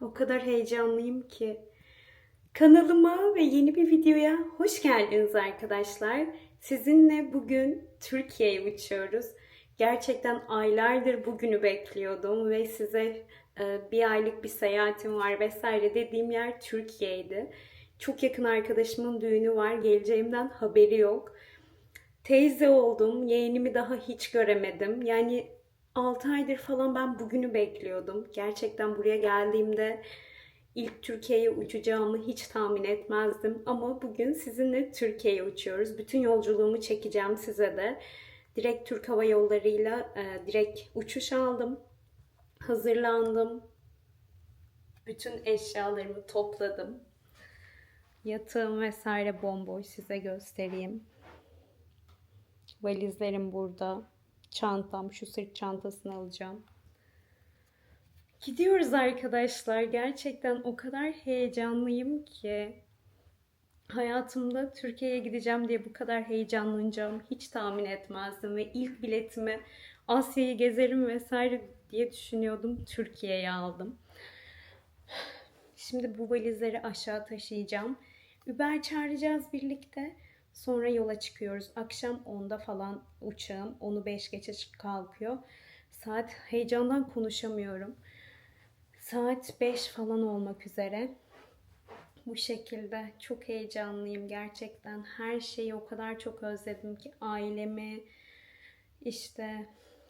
O kadar heyecanlıyım ki. Kanalıma ve yeni bir videoya hoş geldiniz arkadaşlar. Sizinle bugün Türkiye'ye uçuyoruz. Gerçekten aylardır bugünü bekliyordum ve size e, bir aylık bir seyahatim var vesaire dediğim yer Türkiye'ydi. Çok yakın arkadaşımın düğünü var. Geleceğimden haberi yok. Teyze oldum. Yeğenimi daha hiç göremedim. Yani 6 aydır falan ben bugünü bekliyordum. Gerçekten buraya geldiğimde ilk Türkiye'ye uçacağımı hiç tahmin etmezdim. Ama bugün sizinle Türkiye'ye uçuyoruz. Bütün yolculuğumu çekeceğim size de. Direkt Türk Hava Yolları'yla e, direkt uçuş aldım. Hazırlandım. Bütün eşyalarımı topladım. Yatağım vesaire bomboş size göstereyim. Valizlerim burada. Çantam, şu sırt çantasını alacağım. Gidiyoruz arkadaşlar. Gerçekten o kadar heyecanlıyım ki. Hayatımda Türkiye'ye gideceğim diye bu kadar heyecanlanacağım hiç tahmin etmezdim. Ve ilk biletimi Asya'yı gezerim vesaire diye düşünüyordum. Türkiye'ye aldım. Şimdi bu valizleri aşağı taşıyacağım. Uber çağıracağız birlikte. Sonra yola çıkıyoruz. Akşam 10'da falan uçağım. Onu 5 geçe kalkıyor. Saat heyecandan konuşamıyorum. Saat 5 falan olmak üzere. Bu şekilde çok heyecanlıyım gerçekten. Her şeyi o kadar çok özledim ki ailemi, işte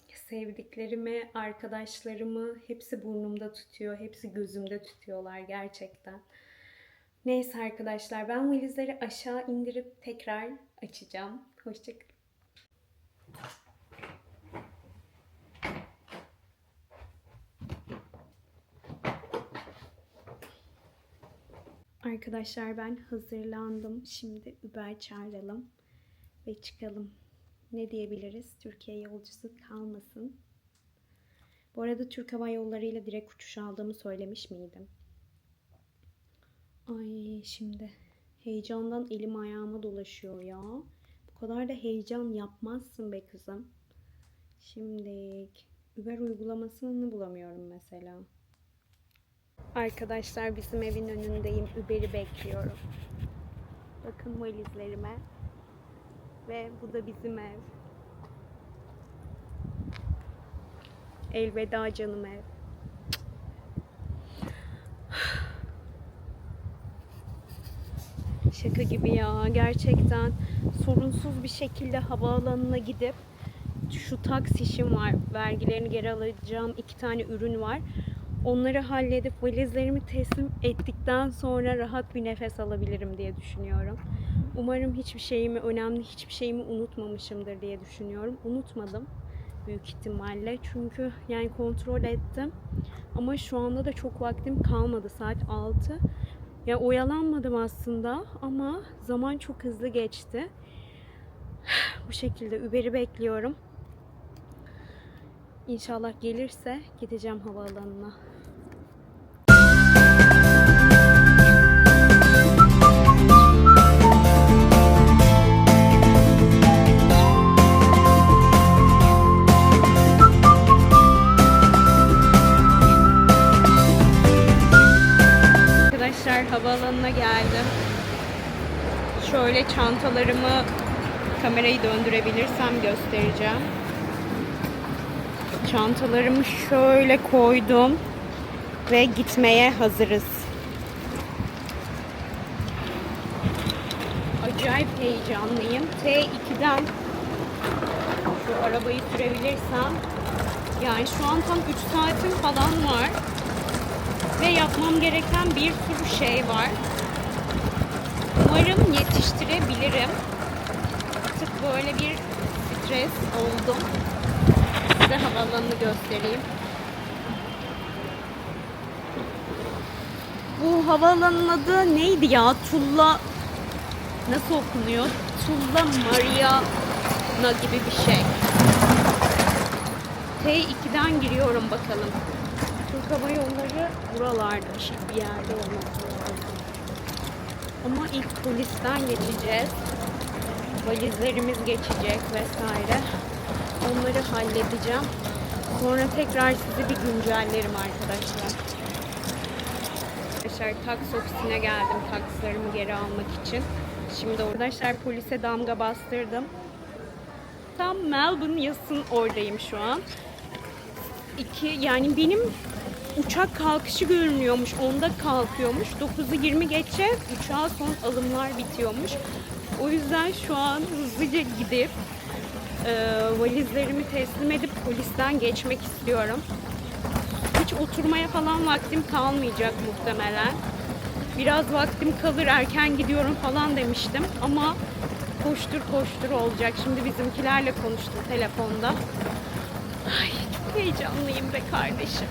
sevdiklerimi, arkadaşlarımı hepsi burnumda tutuyor. Hepsi gözümde tutuyorlar gerçekten. Neyse arkadaşlar ben valizleri aşağı indirip tekrar açacağım. Hoşçakalın. Arkadaşlar ben hazırlandım. Şimdi Uber çağıralım ve çıkalım. Ne diyebiliriz? Türkiye yolcusu kalmasın. Bu arada Türk Hava Yolları ile direkt uçuş aldığımı söylemiş miydim? Ay şimdi heyecandan elim ayağıma dolaşıyor ya. Bu kadar da heyecan yapmazsın be kızım. Şimdi Uber uygulamasını bulamıyorum mesela. Arkadaşlar bizim evin önündeyim. Uber'i bekliyorum. Bakın valizlerime. Ve bu da bizim ev. Elveda canım ev. Şaka gibi ya gerçekten sorunsuz bir şekilde havaalanına gidip şu taksi işim var. Vergilerini geri alacağım iki tane ürün var. Onları halledip valizlerimi teslim ettikten sonra rahat bir nefes alabilirim diye düşünüyorum. Umarım hiçbir şeyimi, önemli hiçbir şeyimi unutmamışımdır diye düşünüyorum. Unutmadım büyük ihtimalle. Çünkü yani kontrol ettim. Ama şu anda da çok vaktim kalmadı. Saat 6. Ya oyalanmadım aslında ama zaman çok hızlı geçti. Bu şekilde Uber'i bekliyorum. İnşallah gelirse gideceğim havaalanına. Havaalanına geldim. Şöyle çantalarımı kamerayı döndürebilirsem göstereceğim. Çantalarımı şöyle koydum ve gitmeye hazırız. Acayip heyecanlıyım. T2'den şu arabayı sürebilirsem yani şu an tam 3 saatim falan var ve yapmam gereken bir sürü şey var. Umarım yetiştirebilirim. Artık böyle bir stres oldum. Size havaalanını göstereyim. Bu havaalanının adı neydi ya? Tulla nasıl okunuyor? Tulla Mariana gibi bir şey. T2'den giriyorum bakalım. Türk Hava Yolları buralarda şey bir yerde olması lazım. Ama ilk polisten geçeceğiz. Valizlerimiz geçecek vesaire. Onları halledeceğim. Sonra tekrar sizi bir güncellerim arkadaşlar. arkadaşlar taksi ofisine geldim takslarımı geri almak için. Şimdi arkadaşlar polise damga bastırdım. Tam Melbourne yasın oradayım şu an. İki, yani benim uçak kalkışı görünüyormuş. Onda kalkıyormuş. 9'u 20 geçe uçağa son alımlar bitiyormuş. O yüzden şu an hızlıca gidip e, valizlerimi teslim edip polisten geçmek istiyorum. Hiç oturmaya falan vaktim kalmayacak muhtemelen. Biraz vaktim kalır erken gidiyorum falan demiştim ama koştur koştur olacak. Şimdi bizimkilerle konuştum telefonda. Ay çok heyecanlıyım be kardeşim.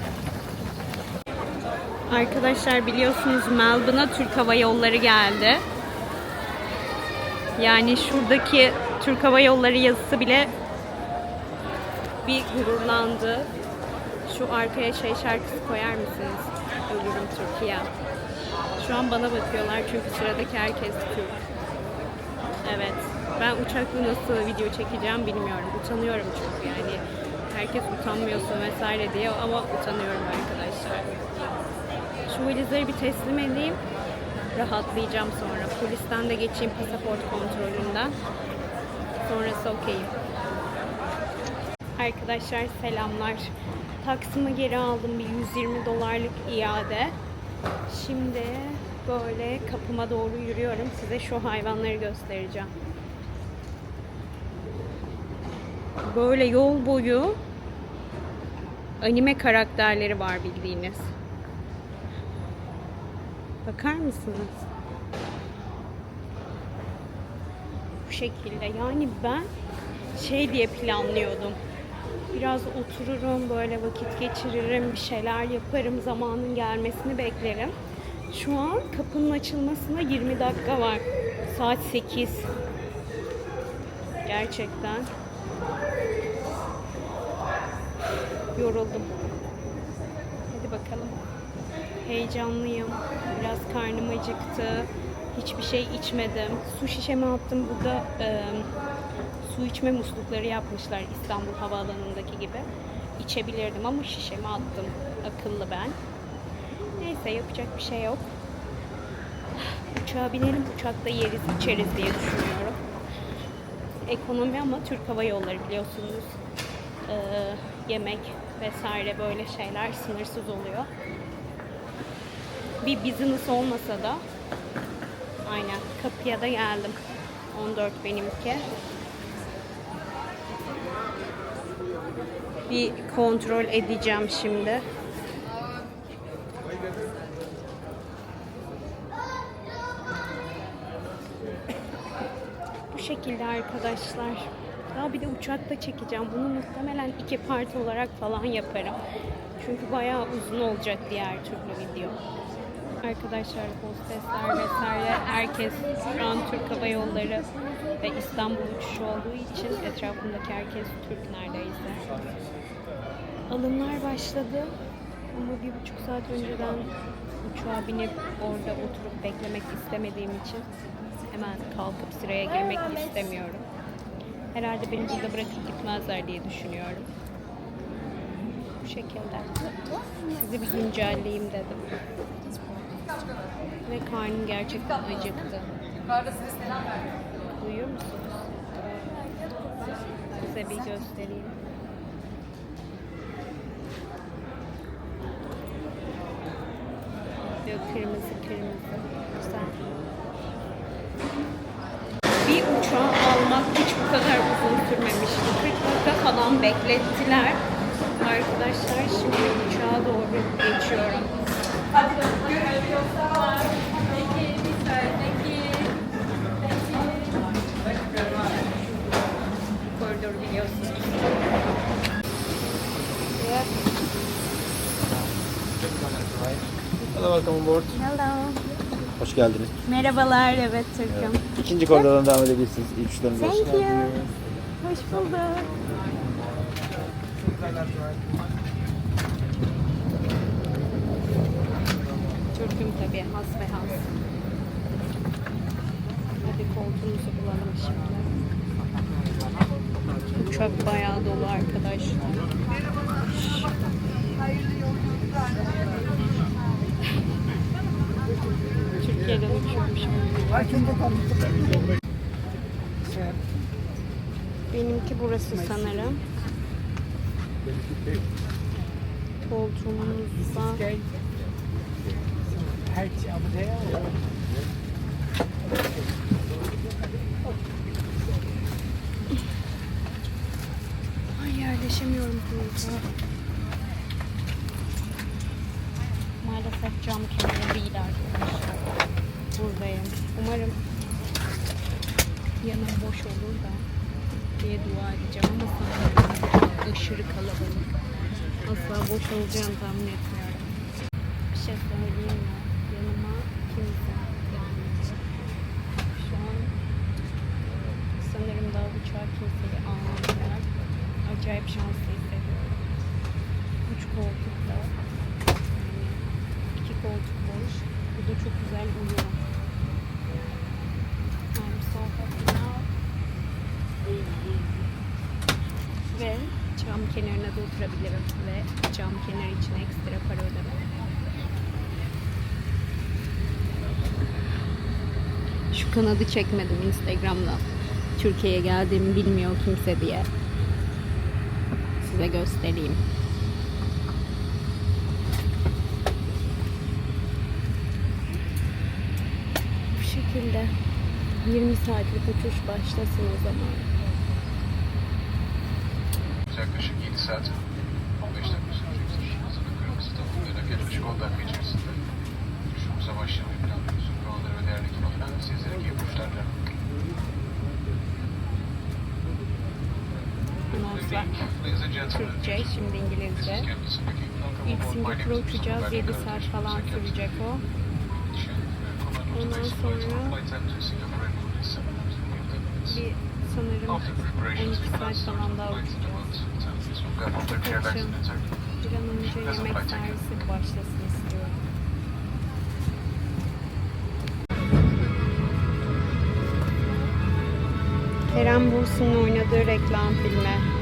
Arkadaşlar biliyorsunuz Melbourne'a Türk Hava Yolları geldi. Yani şuradaki Türk Hava Yolları yazısı bile bir gururlandı. Şu arkaya şey şarkısı koyar mısınız? Ölürüm Türkiye. Şu an bana bakıyorlar çünkü sıradaki herkes Türk. Evet. Ben uçakla nasıl video çekeceğim bilmiyorum. Utanıyorum çünkü yani. Herkes utanmıyorsa vesaire diye ama utanıyorum arkadaşlar. Şu valizleri bir teslim edeyim. Rahatlayacağım sonra. Polisten de geçeyim pasaport kontrolünden. Sonrası okeyim. Arkadaşlar selamlar. Taksimi geri aldım bir 120 dolarlık iade. Şimdi böyle kapıma doğru yürüyorum. Size şu hayvanları göstereceğim. Böyle yol boyu anime karakterleri var bildiğiniz. Bakar mısınız? Bu şekilde. Yani ben şey diye planlıyordum. Biraz otururum, böyle vakit geçiririm, bir şeyler yaparım, zamanın gelmesini beklerim. Şu an kapının açılmasına 20 dakika var. Saat 8. Gerçekten. Yoruldum. Hadi bakalım. Heyecanlıyım. Biraz karnım acıktı. Hiçbir şey içmedim. Su şişemi attım. Burada e, su içme muslukları yapmışlar İstanbul Havaalanı'ndaki gibi. İçebilirdim ama şişemi attım. Akıllı ben. Neyse yapacak bir şey yok. Uçağa binelim, uçakta yeriz, içeriz diye düşünüyorum. Ekonomi ama Türk Hava Yolları biliyorsunuz. Ee, yemek vesaire böyle şeyler sınırsız oluyor. Bir business olmasa da aynen kapıya da geldim. 14 benimki. Bir kontrol edeceğim şimdi. Bu şekilde arkadaşlar. Daha bir de uçakta çekeceğim. Bunu muhtemelen iki part olarak falan yaparım. Çünkü bayağı uzun olacak diğer türlü video. Arkadaşlar hostesler vesaire herkes şu an Türk Hava Yolları ve İstanbul uçuşu olduğu için etrafındaki herkes Türk neredeyse. Alımlar başladı ama bir buçuk saat önceden uçağa binip orada oturup beklemek istemediğim için hemen kalkıp sıraya girmek istemiyorum. Herhalde beni burada bırakıp gitmezler diye düşünüyorum. Bu şekilde. Sizi bir güncelleyeyim dedim. Ve karnım gerçekten acıktı. Duyuyor musunuz? Size bir göstereyim. Böyle kırmızı kırmızı. Güzel. Bir uçağı almak hiç bu kadar uzun sürmemişti. 40 dakika falan beklettiler. Arkadaşlar şimdi uçağa doğru geçiyorum. Koridoru biliyorsunuz. Hello, welcome on board. Hello. Hoş geldiniz. Merhabalar, evet Türk'üm. İkinci koridordan devam edebilirsiniz. İlk uçlarınız Thank hoş you. Hoş bulduk. Türk'üm tabii, has ve has. Hadi koltuğumuzu bulalım şimdi. Uçak bayağı dolu arkadaşlar. Uçuyorum şimdi. Benimki burası sanırım. Koltuğumuzda Ay yerleşemiyorum koltuğa. Maalesef cam kenarı değil arkadaşlar. Buradayım. Umarım yanım boş olur da diye dua edeceğim ama sanırım aşırı kalabalık. Asla boş olacağını tahmin etmiyorum. Bir şey söyleyeyim mi? Yanıma kimse gelmeyecek. Şu an sanırım daha uçağa kimseyi almadılar. Acayip şanslı hissediyorum. Üç koltukla yani iki koltuk boş. Bu da çok güzel uyuyor. Ve cam kenarına da oturabilirim ve cam kenarı için ekstra para ödemem. Şu kanadı çekmedim Instagram'da. Türkiye'ye geldiğimi bilmiyor kimse diye. Size göstereyim. Şekilde 20 saatlik uçuş başlasın o zaman. Yaklaşık 7 saat 15 dakika sürecektir. Hazırlık kırmızı takımlarıyla yaklaşık 10 dakika içerisinde uçuşumuza başlamayı planlıyoruz. Kuralları ve değerli kilometre sizlere and gentlemen, Türkçe, şimdi İngilizce. İlk Singapur'a uçacağız. 7 Patrick saat falan sürecek o. Ondan sonra Bir sanırım 12 saat falan daha uçacağız. Akşam bir an önce yemek servisi başlasın istiyorum. Kerem Bursin'in oynadığı reklam filmi.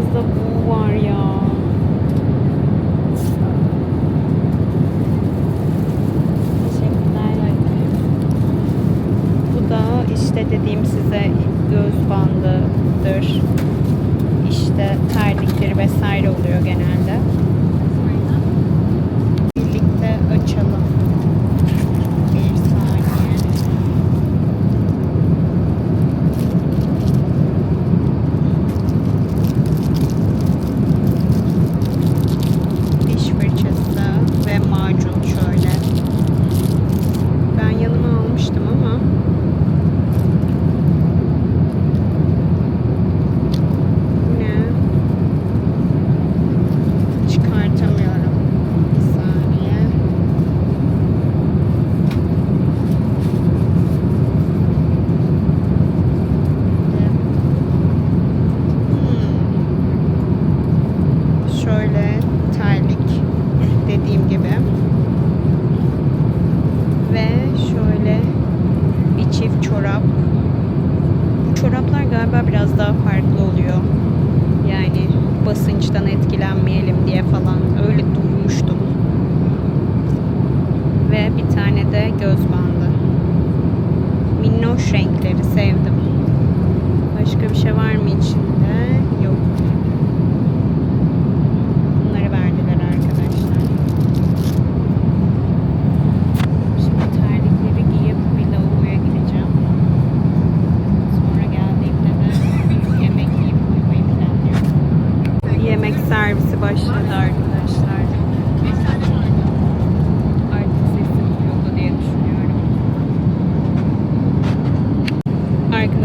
arkamızda bu.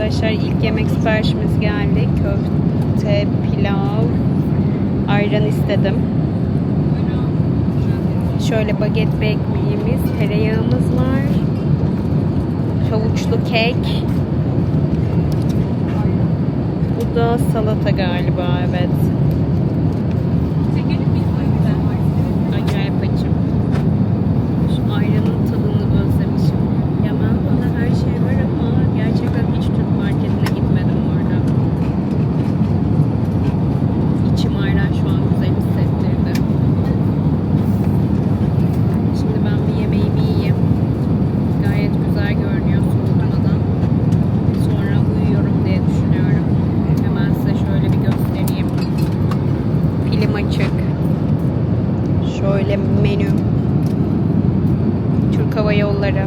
arkadaşlar ilk yemek siparişimiz geldi. Köfte, pilav, ayran istedim. Şöyle baget ve ekmeğimiz, tereyağımız var. Havuçlu kek. Bu da salata galiba evet. benim. Türk Hava Yolları.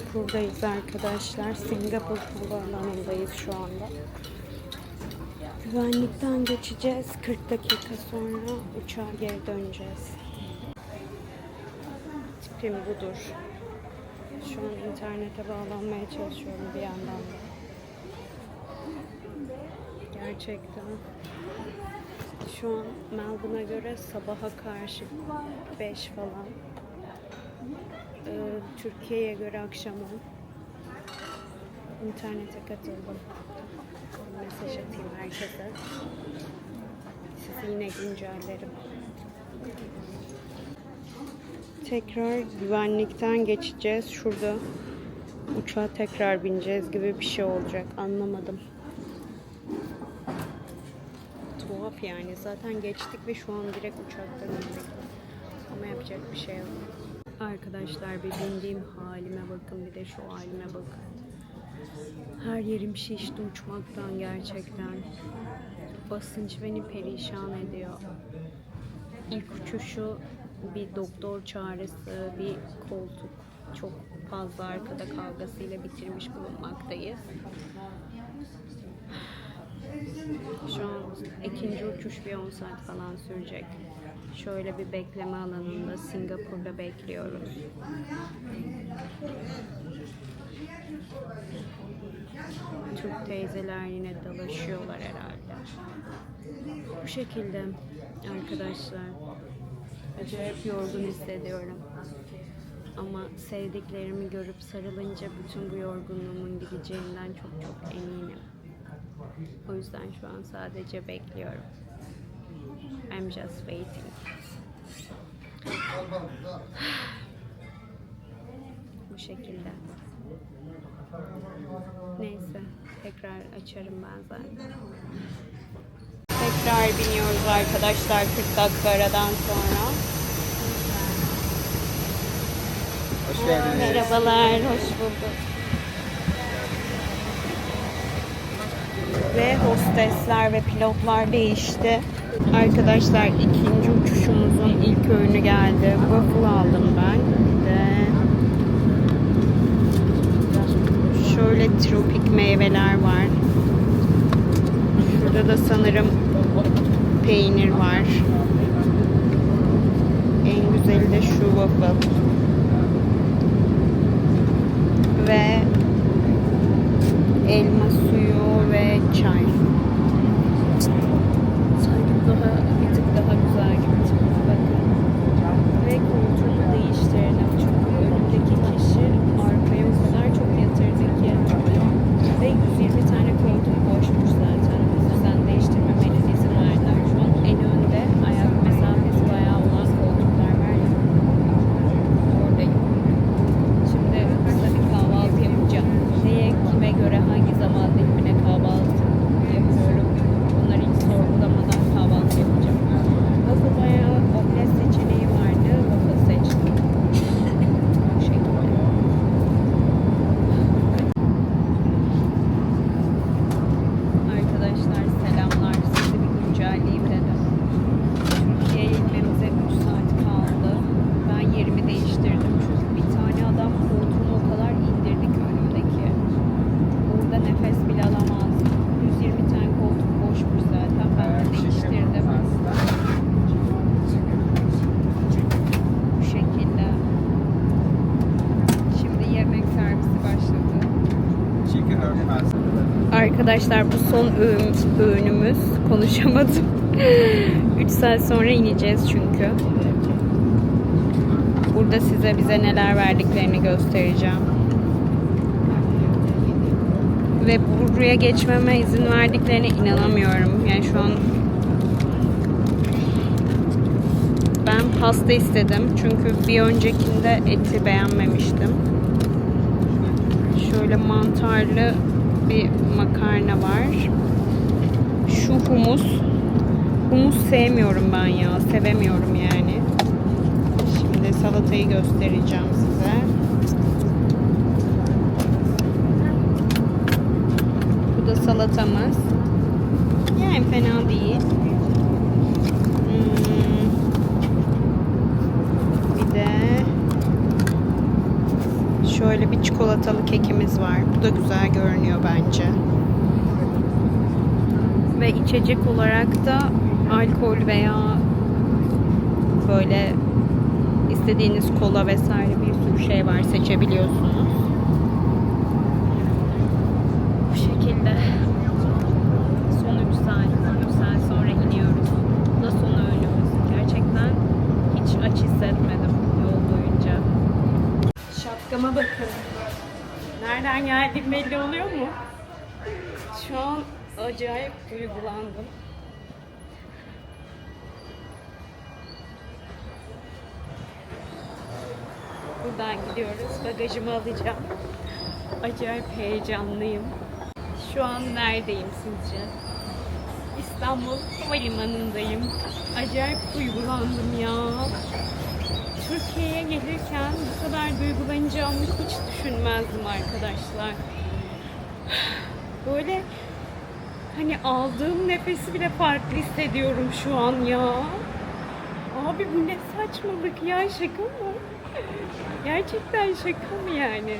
Singapur'dayız arkadaşlar. Singapur havaalanındayız şu anda. Güvenlikten geçeceğiz. 40 dakika sonra uçağa geri döneceğiz. Tipim budur. Şu an internete bağlanmaya çalışıyorum bir yandan da. Gerçekten. Şu an Melbourne'a göre sabaha karşı 5 falan. Ee, Türkiye'ye göre akşam 10. İnternete katıldım. Mesaj atayım herkese. Sizi yine güncellerim. Tekrar güvenlikten geçeceğiz. Şurada uçağa tekrar bineceğiz gibi bir şey olacak. Anlamadım. Tuhaf yani. Zaten geçtik ve şu an direkt uçaktan indik. Ama yapacak bir şey yok. Arkadaşlar bir bindiğim halime bakın bir de şu halime bakın. Her yerim şişti uçmaktan gerçekten. Basınç beni perişan ediyor. İlk uçuşu bir doktor çağrısı, bir koltuk çok fazla arkada kavgasıyla bitirmiş bulunmaktayız. Şu an ikinci uçuş bir 10 saat falan sürecek. Şöyle bir bekleme alanında Singapur'da bekliyoruz. Türk teyzeler yine dalaşıyorlar herhalde. Bu şekilde arkadaşlar. Acayip yorgun hissediyorum. Ama sevdiklerimi görüp sarılınca bütün bu yorgunluğumun gideceğinden çok çok eminim. O yüzden şu an sadece bekliyorum. I'm just waiting. Bu şekilde. Neyse. Tekrar açarım ben zaten. Tekrar biniyoruz arkadaşlar 40 dakika aradan sonra. Hoş geldiniz. Merhabalar, hoş bulduk. Ve hostesler ve pilotlar değişti. Arkadaşlar ikinci uçuşumuzun ilk öğünü geldi. Waffle aldım ben. Ve şöyle tropik meyveler var. Şurada da sanırım peynir var. En güzeli de şu waffle. Ve elma suyu ve çay. Sanki bu daha bir tık daha güzel gibi. Bakın. Ve koltuğumu değiştirdim. Çünkü önümdeki kişi arkaya o kadar çok yatırdı ki. Ve 120 tane koltuk boşmuş zaten. O yüzden değiştirmemeniz izin verdiler. Şu an en önde ayak mesafesi bayağı olan koltuklar var ya. Oradayım. Şimdi kısa bir kahvaltı yapacağım. Neye, kime göre, hangi zaman dilimine kahvaltı Arkadaşlar bu son öğün, öğünümüz. Konuşamadım. 3 saat sonra ineceğiz çünkü. Burada size bize neler verdiklerini göstereceğim. Ve buraya geçmeme izin verdiklerine inanamıyorum. Yani şu an ben pasta istedim. Çünkü bir öncekinde eti beğenmemiştim. Şöyle mantarlı bir var. Şu humus. Humus sevmiyorum ben ya. Sevemiyorum yani. Şimdi salatayı göstereceğim size. Bu da salatamız. Yani fena değil. Hmm. Şöyle bir çikolatalı kekimiz var. Bu da güzel görünüyor bence. Ve içecek olarak da alkol veya böyle istediğiniz kola vesaire bir sürü şey var seçebiliyorsunuz. Bu şekilde son 3 saat, 13 saat sonra iniyoruz. Da son öğünümüz. Gerçekten hiç aç hissetmedim yol boyunca. Şapkama bakın. Nereden geldiğim belli oluyor mu? Şu an acayip duygulandım. Buradan gidiyoruz. Bagajımı alacağım. Acayip heyecanlıyım. Şu an neredeyim sizce? İstanbul Havalimanı'ndayım. Acayip duygulandım ya. Türkiye'ye gelirken bu kadar duygulanacağımı hiç düşünmezdim arkadaşlar. Böyle hani aldığım nefesi bile farklı hissediyorum şu an ya. Abi bu ne saçmalık ya şaka mı? Gerçekten şaka mı yani?